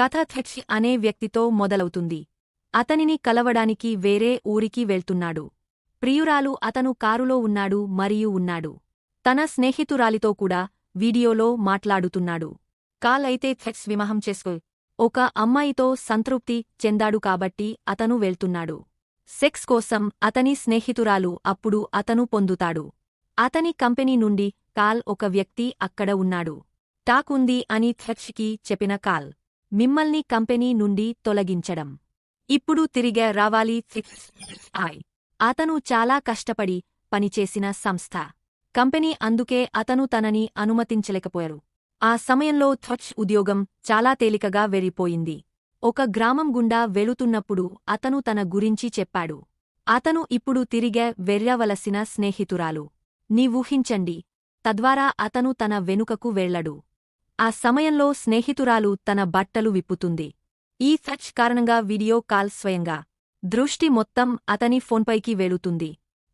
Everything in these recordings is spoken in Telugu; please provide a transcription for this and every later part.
కథ థెచ్ అనే వ్యక్తితో మొదలవుతుంది. అతనిని కలవడానికి వేరే ఊరికి వెళ్తున్నాడు. ప్రియురాలు అతను కారులో ఉన్నాడు మరియు ఉన్నాడు. తన స్నేహితురాలితో కూడా వీడియోలో మాట్లాడుతున్నాడు. కాల్ అయితే థెక్స్ వివాహం చేసుకో. ఒక అమ్మాయితో సంతృప్తి చెందాడు కాబట్టి అతను వెళ్తున్నాడు. సెక్స్ కోసం అతని స్నేహితురాలు అప్పుడు అతను పొందుతాడు. అతని కంపెనీ నుండి కాల్ ఒక వ్యక్తి అక్కడ ఉన్నాడు. టాక్ ఉంది అని థెచ్కి చెప్పిన కాల్. మిమ్మల్ని కంపెనీ నుండి తొలగించడం. ఇప్పుడు తిరిగే రావాలి ఐ. అతను చాలా కష్టపడి పనిచేసిన సంస్థ. కంపెనీ అందుకే అతను తనని అనుమతించలేకపోయారు. ఆ సమయంలో థ్వచ్ ఉద్యోగం చాలా తేలికగా వెరిపోయింది ఒక గ్రామం గుండా వెళుతున్నప్పుడు అతను తన గురించి చెప్పాడు. అతను ఇప్పుడు తిరిగే వెర్రవలసిన స్నేహితురాలు. నీవూహించండి తద్వారా అతను తన వెనుకకు వెళ్ళడు. ఆ సమయంలో స్నేహితురాలు తన బట్టలు విప్పుతుంది. ఈ సచ్ కారణంగా వీడియో కాల్ స్వయంగా. దృష్టి మొత్తం అతని ఫోన్పైకి వెళుతుంది.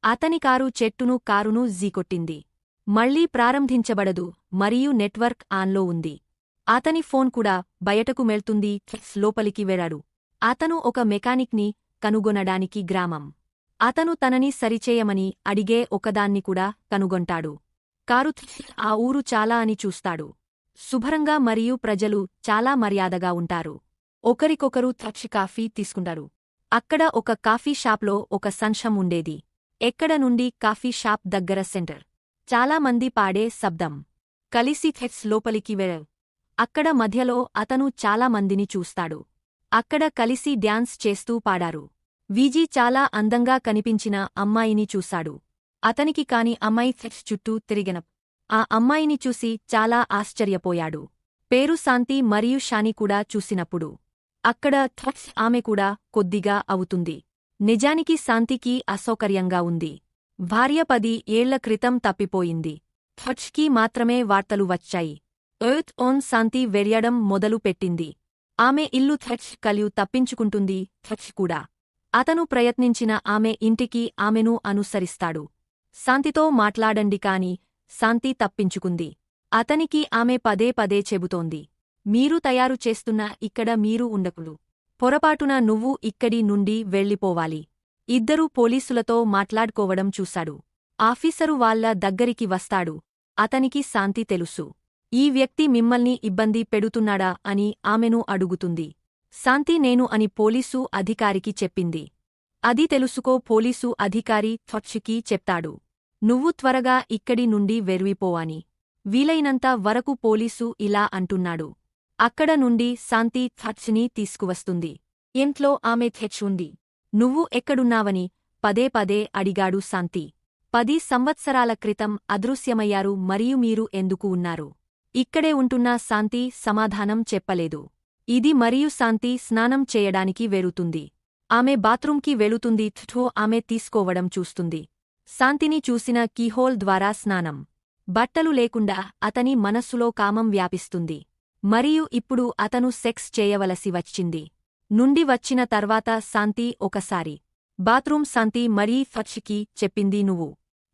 అతని కారు చెట్టును కారును జీకొట్టింది. మళ్ళీ ప్రారంభించబడదు మరియు నెట్వర్క్ ఆన్లో ఉంది. అతని ఫోన్ కూడా బయటకు మెళ్తుంది లోపలికి వెళ్ళాడు అతను ఒక మెకానిక్ని కనుగొనడానికి గ్రామం. అతను తనని సరిచేయమని అడిగే ఒకదాన్ని కూడా కనుగొంటాడు. కారు ఆ ఊరు చాలా అని చూస్తాడు. శుభ్రంగా మరియు ప్రజలు చాలా మర్యాదగా ఉంటారు. ఒకరికొకరు థచ్ కాఫీ తీసుకుంటారు. అక్కడ ఒక కాఫీ షాప్లో ఒక సంశం ఉండేది. ఎక్కడ నుండి కాఫీ షాప్ దగ్గర సెంటర్. చాలామంది పాడే శబ్దం. కలిసి థెక్స్ లోపలికి వెళ. అక్కడ మధ్యలో అతను చాలా మందిని చూస్తాడు. అక్కడ కలిసి డ్యాన్స్ చేస్తూ పాడారు. వీజీ చాలా అందంగా కనిపించిన అమ్మాయిని చూశాడు. అతనికి కాని అమ్మాయి థెట్స్ చుట్టూ తిరిగినప్ ఆ అమ్మాయిని చూసి చాలా ఆశ్చర్యపోయాడు. పేరు శాంతి మరియు షాని కూడా చూసినప్పుడు. అక్కడ థట్స్ ఆమె కూడా కొద్దిగా అవుతుంది. నిజానికి శాంతికి అసౌకర్యంగా ఉంది. భార్య పది ఏళ్ళ క్రితం తప్పిపోయింది. థట్స్కి మాత్రమే వార్తలు వచ్చాయి. ఎర్త్ ఓన్ శాంతి వెర్యడం మొదలు పెట్టింది. ఆమె ఇల్లు థట్స్ కలియు తప్పించుకుంటుంది థట్స్ కూడా. అతను ప్రయత్నించిన ఆమె ఇంటికి ఆమెను అనుసరిస్తాడు. శాంతితో మాట్లాడండి కాని శాంతి తప్పించుకుంది. అతనికి ఆమె పదే పదే చెబుతోంది. మీరు తయారు చేస్తున్న ఇక్కడ మీరు ఉండకులు. పొరపాటున నువ్వు ఇక్కడి నుండి వెళ్ళిపోవాలి. ఇద్దరూ పోలీసులతో మాట్లాడుకోవడం చూశాడు. ఆఫీసరు వాళ్ళ దగ్గరికి వస్తాడు. అతనికి శాంతి తెలుసు. ఈ వ్యక్తి మిమ్మల్ని ఇబ్బంది పెడుతున్నాడా అని ఆమెను అడుగుతుంది. శాంతి నేను అని పోలీసు అధికారికి చెప్పింది. అది తెలుసుకో పోలీసు అధికారి థొచ్చుకి చెప్తాడు. నువ్వు త్వరగా ఇక్కడి నుండి వెర్విపోవాని. వీలైనంత వరకు పోలీసు ఇలా అంటున్నాడు. అక్కడ నుండి శాంతి థచ్ని తీసుకువస్తుంది. ఇంట్లో ఆమె థెచ్ ఉంది. నువ్వు ఎక్కడున్నావని పదే పదే అడిగాడు శాంతి. పది సంవత్సరాల క్రితం అదృశ్యమయ్యారు మరియు మీరు ఎందుకు ఉన్నారు? ఇక్కడే ఉంటున్న శాంతి సమాధానం చెప్పలేదు. ఇది మరియు శాంతి స్నానం చేయడానికి వెరుతుంది ఆమె బాత్రూంకి వెళుతుంది. థ్ఠో ఆమె తీసుకోవడం చూస్తుంది. శాంతిని చూసిన కీహోల్ ద్వారా స్నానం. బట్టలు లేకుండా అతని మనస్సులో కామం వ్యాపిస్తుంది. మరియు ఇప్పుడు అతను సెక్స్ చేయవలసి వచ్చింది. నుండి వచ్చిన తర్వాత శాంతి ఒకసారి బాత్రూమ్ శాంతి మరీ థచ్కి చెప్పింది నువ్వు.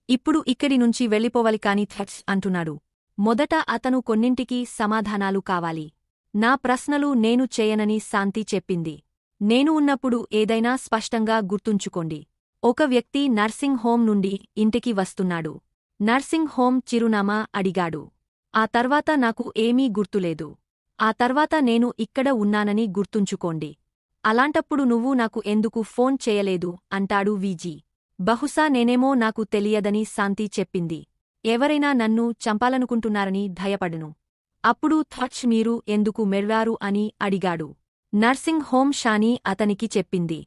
ఇప్పుడు ఇక్కడి నుంచి వెళ్ళిపోవాలి కాని థచ్ అంటున్నాడు. మొదట అతను కొన్నింటికి సమాధానాలు కావాలి. నా ప్రశ్నలు నేను చేయనని శాంతి చెప్పింది. నేను ఉన్నప్పుడు ఏదైనా స్పష్టంగా గుర్తుంచుకోండి. ఒక వ్యక్తి నర్సింగ్ హోం నుండి ఇంటికి వస్తున్నాడు. నర్సింగ్ హోం చిరునామా అడిగాడు. ఆ తర్వాత నాకు ఏమీ గుర్తులేదు. ఆ తర్వాత నేను ఇక్కడ ఉన్నానని గుర్తుంచుకోండి. అలాంటప్పుడు నువ్వు నాకు ఎందుకు ఫోన్ చేయలేదు? అంటాడు వీజీ. బహుశా నేనేమో నాకు తెలియదని శాంతి చెప్పింది. ఎవరైనా నన్ను చంపాలనుకుంటున్నారని భయపడను. అప్పుడు థచ్ మీరు ఎందుకు మెర్వారు అని అడిగాడు. నర్సింగ్ హోం షానీ అతనికి చెప్పింది.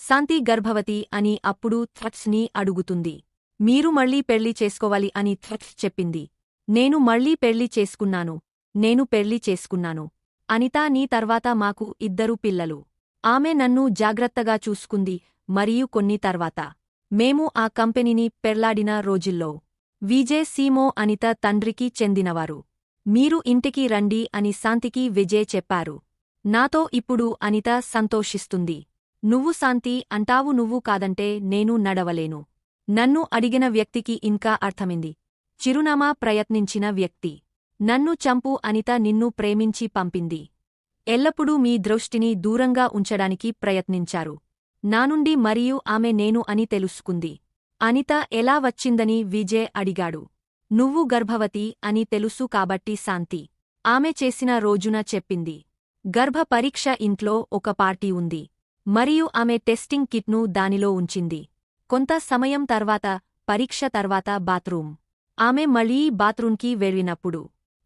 శాంతి గర్భవతి అని అప్పుడు థచ్ని అడుగుతుంది. మీరు మళ్ళీ పెళ్ళి చేసుకోవాలి అని థ్రట్స్ చెప్పింది. నేను మళ్ళీ పెళ్ళి చేసుకున్నాను. నేను పెళ్ళి చేసుకున్నాను. అనితా నీ తర్వాత మాకు ఇద్దరు పిల్లలు. ఆమె నన్ను జాగ్రత్తగా చూసుకుంది మరియు కొన్ని తర్వాత. మేము ఆ కంపెనీని పెర్లాడిన రోజుల్లో. విజయ్ సీమో అనిత తండ్రికి చెందినవారు. మీరు ఇంటికి రండి అని శాంతికి విజయ్ చెప్పారు. నాతో ఇప్పుడు అనిత సంతోషిస్తుంది. నువ్వు శాంతి అంటావు నువ్వు కాదంటే నేను నడవలేను. నన్ను అడిగిన వ్యక్తికి ఇంకా అర్థమింది. చిరునామా ప్రయత్నించిన వ్యక్తి. నన్ను చంపు అనిత నిన్ను ప్రేమించి పంపింది. ఎల్లప్పుడూ మీ దృష్టిని దూరంగా ఉంచడానికి ప్రయత్నించారు. నా నుండి మరియు ఆమె నేను అని తెలుసుకుంది. అనిత ఎలా వచ్చిందని విజయ్ అడిగాడు. నువ్వు గర్భవతి అని తెలుసు కాబట్టి శాంతి. ఆమె చేసిన రోజున చెప్పింది. గర్భ పరీక్ష ఇంట్లో ఒక పార్టీ ఉంది. మరియు ఆమె టెస్టింగ్ కిట్ను దానిలో ఉంచింది. కొంత సమయం తర్వాత పరీక్ష తర్వాత బాత్రూమ్. ఆమె మళ్ళీ బాత్రూంకి వెళ్ళినప్పుడు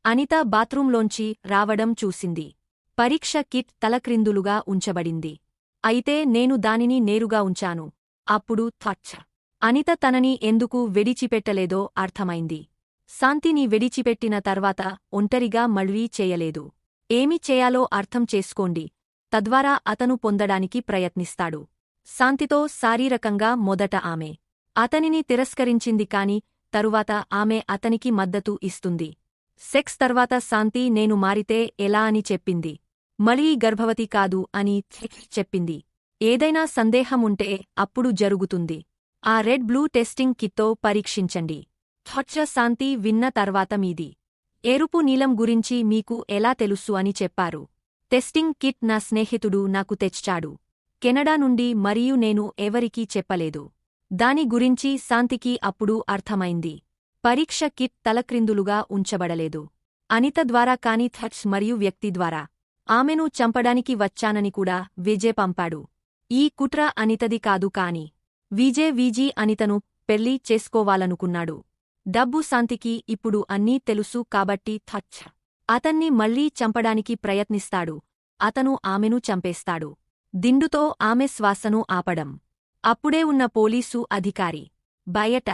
అనిత బాత్రూంలోంచి రావడం చూసింది. పరీక్ష కిట్ తలక్రిందులుగా ఉంచబడింది. అయితే నేను దానిని నేరుగా ఉంచాను. అప్పుడు థచ్చ అనిత తనని ఎందుకు వెడిచిపెట్టలేదో అర్థమైంది. శాంతిని వెడిచిపెట్టిన తర్వాత ఒంటరిగా మళ్ళీ చేయలేదు. ఏమి చేయాలో అర్థం చేసుకోండి. తద్వారా అతను పొందడానికి ప్రయత్నిస్తాడు. శాంతితో శారీరకంగా మొదట ఆమె. అతనిని తిరస్కరించింది కాని తరువాత ఆమె అతనికి మద్దతు ఇస్తుంది. సెక్స్ తర్వాత శాంతి నేను మారితే ఎలా అని చెప్పింది. మళ్ళీ గర్భవతి కాదు అని చెప్పింది. ఏదైనా సందేహముంటే అప్పుడు జరుగుతుంది. ఆ రెడ్ బ్లూ టెస్టింగ్ కిట్తో పరీక్షించండి. థొచ్చ శాంతి విన్న తర్వాత మీది. ఎరుపు నీలం గురించి మీకు ఎలా తెలుసు అని చెప్పారు. టెస్టింగ్ కిట్ నా స్నేహితుడు నాకు తెచ్చాడు. కెనడా నుండి మరియు నేను ఎవరికీ చెప్పలేదు. దాని గురించి శాంతికి అప్పుడు అర్థమైంది. పరీక్ష కిట్ తలక్రిందులుగా ఉంచబడలేదు. అనిత ద్వారా కాని థట్స్ మరియు వ్యక్తి ద్వారా. ఆమెను చంపడానికి వచ్చానని కూడా విజయ్ పంపాడు. ఈ కుట్ర అనితది కాదు కాని విజయ్ వీజీ అనితను పెళ్ళి చేసుకోవాలనుకున్నాడు. డబ్బు శాంతికి ఇప్పుడు అన్నీ తెలుసు కాబట్టి థచ్చ అతన్ని మళ్ళీ చంపడానికి ప్రయత్నిస్తాడు. అతను ఆమెను చంపేస్తాడు. దిండుతో ఆమె శ్వాసను ఆపడం. అప్పుడే ఉన్న పోలీసు అధికారి బయట